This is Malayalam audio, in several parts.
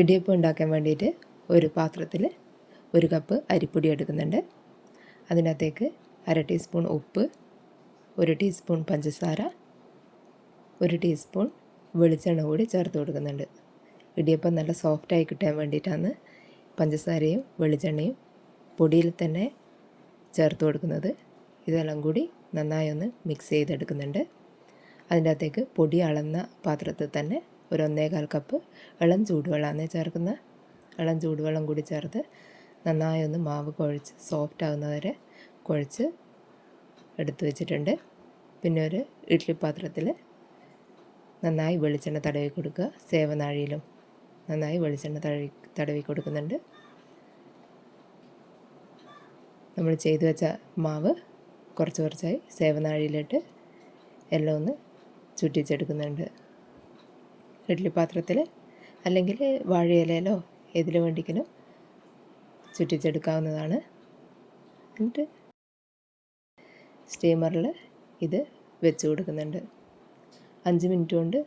ഇടിയപ്പം ഉണ്ടാക്കാൻ വേണ്ടിയിട്ട് ഒരു പാത്രത്തിൽ ഒരു കപ്പ് അരിപ്പൊടി എടുക്കുന്നുണ്ട്. അതിനകത്തേക്ക് അര ടീസ്പൂൺ ഉപ്പ് ഒരു ടീസ്പൂൺ പഞ്ചസാര ഒരു ടീസ്പൂൺ വെളിച്ചെണ്ണ കൂടി ചേർത്ത് കൊടുക്കുന്നുണ്ട്. ഇടിയപ്പം നല്ല സോഫ്റ്റായി കിട്ടാൻ വേണ്ടിയിട്ടാണ് പഞ്ചസാരയും വെളിച്ചെണ്ണയും പൊടിയിൽ തന്നെ ചേർത്ത് കൊടുക്കുന്നത്. ഇതെല്ലാം കൂടി നന്നായി ഒന്ന് മിക്സ് ചെയ്തെടുക്കുന്നുണ്ട്. അതിന്റെ അകത്തേക്ക് പൊടി അളന്ന പാത്രത്തിൽ തന്നെ ഒരു ഒന്നേകാൽ കപ്പ് ഇളം ചൂടുവെള്ളമാണ് ചേർക്കുന്നത് ഇളം ചൂടുവെള്ളം കൂടി ചേർത്ത് നന്നായി ഒന്ന് മാവ് കുഴച്ച് സോഫ്റ്റ് ആകുന്നവരെ കുഴച്ച് എടുത്തു വെച്ചിട്ടുണ്ട്. പിന്നെ ഒരു ഇഡ്ഡലി പാത്രത്തിൽ നന്നായി വെളിച്ചെണ്ണ തടവി കൊടുക്കുക. സേവനാഴിയിലും നന്നായി വെളിച്ചെണ്ണ തടവി തടവി കൊടുക്കുന്നുണ്ട്. നമ്മൾ ചെയ്തു വെച്ച മാവ് കുറച്ച് കുറച്ചായി സേവനാഴിയിലിട്ട് എല്ലാം ഒന്ന് ചുറ്റിച്ചെടുക്കുന്നുണ്ട്. ഇഡ്ഡലി പാത്രത്തിൽ അല്ലെങ്കിൽ വാഴയിലയിലോ ഏതിൽ വേണ്ടിക്കലും ചുറ്റിച്ചെടുക്കാവുന്നതാണ്. എന്നിട്ട് സ്റ്റീമറിൽ ഇത് വെച്ച് കൊടുക്കുന്നുണ്ട്. അഞ്ച് മിനിറ്റ് കൊണ്ട്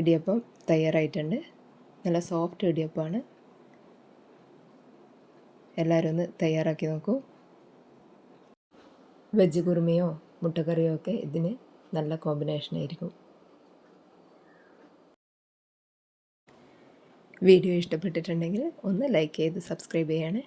ഇടിയപ്പം തയ്യാറായിട്ടുണ്ട്. നല്ല സോഫ്റ്റ് ഇടിയപ്പമാണ് എല്ലാവരും ഒന്ന് തയ്യാറാക്കി നോക്കൂ. വെജ് കുറുമയോ മുട്ടക്കറിയോ ഒക്കെ ഇതിന് നല്ല കോമ്പിനേഷൻ ആയിരിക്കും. വീഡിയോ ഇഷ്ടപ്പെട്ടിട്ടുണ്ടെങ്കിൽ ഒന്ന് ലൈക്ക് ചെയ്ത് സബ്സ്ക്രൈബ് ചെയ്യണേ.